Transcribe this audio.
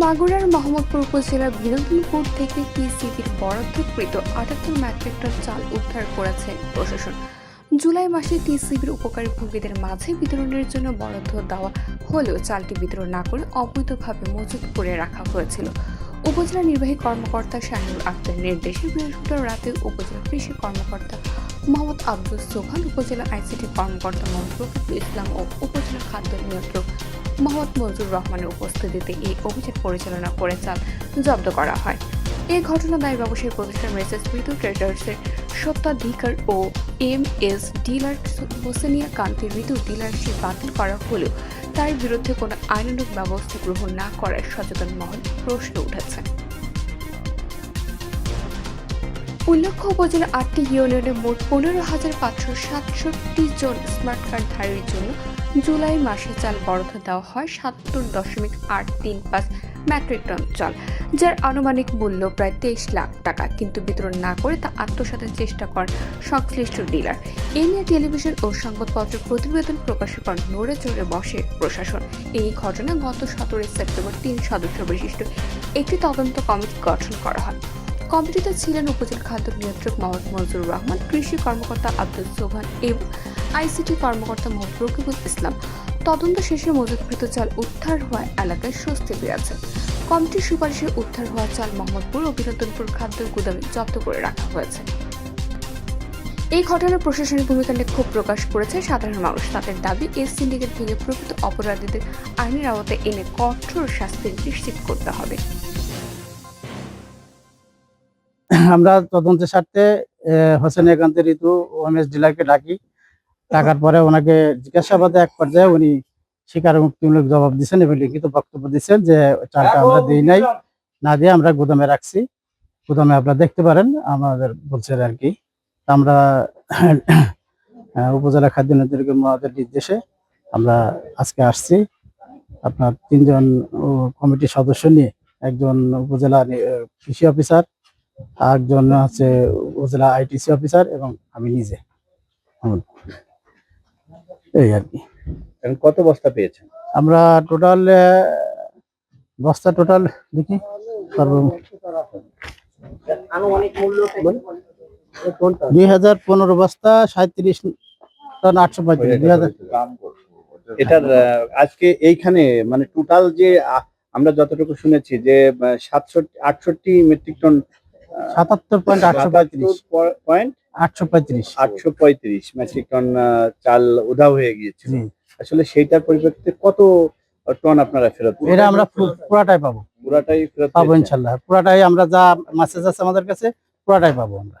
মাগুরার মোহাম্মদপুর উপজেলার বিনোদনপুর থেকে টিসিবির বরাদ্দকৃত আটাত্তর মেট্রিক টন চাল উদ্ধার করেছে প্রশাসন। জুলাই মাসে টিসিবির উপকারী ভোগীদের মাঝে বিতরণের জন্য বরাদ্দ দেওয়া হলেও চালটি বিতরণ না করে অবৈধভাবে মজুত করে রাখা হয়েছিল। উপজেলা নির্বাহী কর্মকর্তা শাহিনুল আক্তার নির্দেশে বৃহস্পতিবার রাতে উপজেলা কৃষি কর্মকর্তা মোহাম্মদ আব্দুল সোহান, উপজেলা আইসিটি কর্মকর্তা রফিকুল ইসলাম ও উপজেলা খাদ্য নিয়ন্ত্রক মোহাম্মদ মঞ্জুর রহমানের উপস্থিতিতে এই অভিযান পরিচালনা করে চাল জব্দ করা হয়। এই ঘটনা দায় ব্যবসায়ী প্রতিষ্ঠান মেসেজ মৃত্যু ট্রেডার্সের সত্ত্বাধিকার ও এম এস ডিলার হোসেনিয়া কান্তি মৃত্যু ডিলারশিপ বাতিল করা হলেও তার বিরুদ্ধে কোনো আইনানুগ ব্যবস্থা গ্রহণ না করায় সচেতন মহল প্রশ্ন উঠেছে। উল্লেখ্য, উপজেলার আটটি ইউনিয়নে মোট পনেরো হাজার পাঁচশো সাতষট্টি জন স্মার্ট কার্ড কার্ডধারীর জন্য জুলাই মাসে চাল বরাদ্দ দেওয়া হয় সাতাত্তর দশমিক আট তিন পাঁচ মেট্রিক টন চাল, যার আনুমানিক মূল্য প্রায় তেইশ লাখ টাকা। কিন্তু বিতরণ না করে তা আত্মসাতের চেষ্টা করেন সংশ্লিষ্ট ডিলার। এ নিয়ে টেলিভিশন ও সংবাদপত্র প্রতিবেদন প্রকাশের পর নড়ে চড়ে বসে প্রশাসন। এই ঘটনা গত সতেরোই সেপ্টেম্বর তিন সদস্য বিশিষ্ট একটি তদন্ত কমিটি গঠন করা হয়। কমিটিতে ছিলেন উপজেলা খাদ্য নিয়ন্ত্রক মোহাম্মদ মঞ্জুর রহমান, কৃষি কর্মকর্তা আব্দুল সোহান এবং আইসিটি কর্মকর্তা মোহাম্মদ রকিবুল ইসলাম। তদন্ত শেষে মজুতকৃত চাল উদ্ধার হওয়ায় এলাকায় স্বস্তি বিরাছে কমিটির সুপারিশে উদ্ধার হওয়া চাল মোহাম্মদপুর ও বিনোদনপুর খাদ্য গুদামে জব্দ করে রাখা হয়েছে। এই ঘটনার প্রশাসনিক ভূমিকা নিয়ে ক্ষোভ প্রকাশ করেছে সাধারণ মানুষ। তাদের দাবি, এই সিন্ডিকেট ভেঙে প্রকৃত অপরাধীদের আইনের আওতায় এনে কঠোর শাস্তি নিশ্চিত করতে হবে। আমরা তদন্তের স্বার্থে হোসেন একান্ত ঋতু ওএমএস ডিলারকে ডাকি। ডাকার পরে ওনাকে জিজ্ঞাসাবাদে এক পর্যায়ে উনি স্বীকারোক্তিমূলক জবাব দিচ্ছেন এবং লিখিত বক্তব্য দিচ্ছেন যে চালটা আমরা দিই নাই না দিয়ে আমরা গুদামে রাখছি। গুদামে আপনারা দেখতে পারেন আমাদের বলছেন আর কি। আমরা উপজেলা খাদ্য নিয়ন্ত্রকের মহাদের নির্দেশে আমরা আজকে আসছি। আপনার তিনজন কমিটির সদস্য নিয়ে একজন উপজেলা কৃষি অফিসার একজন হচ্ছে উপজেলা আইটিসি অফিসার এবং আমি নিজে। এই আর কি। এখন কত বস্তা পেয়েছেন? আমরা টোটাল বস্তা টোটাল দেখি। দুই হাজার পনেরো বস্তা সাঁত্রিশ টন আটশো পঁয়ত্রিশ দুই হাজার এটার আহ, আজকে এইখানে মানে টোটাল যে আমরা যতটুকু শুনেছি যে সাতষট্টি আটষট্টি মেট্রিক টন সাতাত্তর পয়েন্ট আটশো পঁয়ত্রিশ। পয়েন্ট আটশো পঁয়ত্রিশ। আটশো পঁয়ত্রিশ মেট্রিক টন চাল উধাও হয়ে গিয়েছিল। আসলে সেইটার পরিপ্রেক্ষিতে কত টন আপনারা ফেরত এটা আমরা পুরাটাই পাবো। পুরাটাই ফেরত পাবো ইনশাল্লাহ পুরাটাই আমরা যা মেসেজ আছে আমাদের কাছে পুরাটাই পাবো আমরা।